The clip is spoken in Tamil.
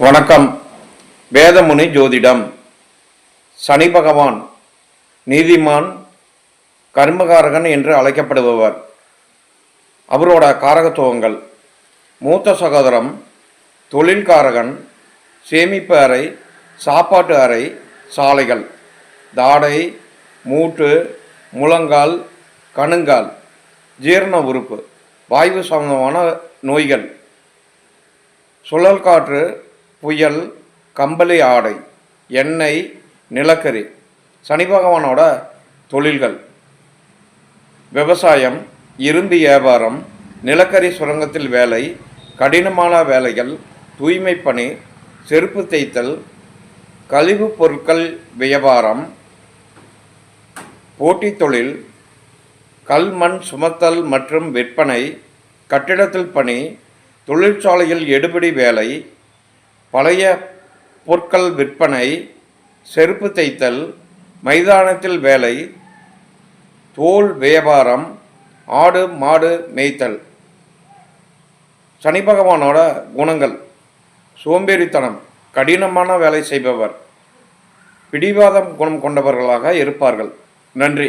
வணக்கம். வேதமுனி ஜோதிடம். சனி பகவான் நீதிமான் கர்மகாரகன் என்று அழைக்கப்படுபவர். அவரோட காரகத்துவங்கள். மூத்த சகோதரம் தொழில்காரகன் சேமிப்பு அறை சாப்பாட்டு அறை சாலைகள். தாடை மூட்டு முழங்கால் கணுங்கால் ஜீரண உறுப்பு வாய்வு சம்பந்தமான நோய்கள். சுழல் காற்று புயல் கம்பளி ஆடை எண்ணெய் நிலக்கரி. சனி பகவானோட தொழில்கள். விவசாயம் இரும்பு வியாபாரம் நிலக்கரி சுரங்கத்தில் வேலை கடினமான வேலைகள் தூய்மை பணி செருப்பு தேய்த்தல் கழிவுப் பொருட்கள் வியாபாரம் போட்டித் தொழில் கல் மண் சுமத்தல் மற்றும் விற்பனை கட்டிடத்தில் பணி தொழிற்சாலையில் எடுபிடி வேலை பழைய பொருட்கள் விற்பனை செருப்பு தைத்தல் மைதானத்தில் வேலை தோல் வியாபாரம் ஆடு மாடு மேய்த்தல். சனி பகவானோட குணங்கள். சோம்பேறித்தனம் கடினமான வேலை செய்பவர். பிடிவாதம் குணம் கொண்டவர்களாக இருப்பார்கள். நன்றி.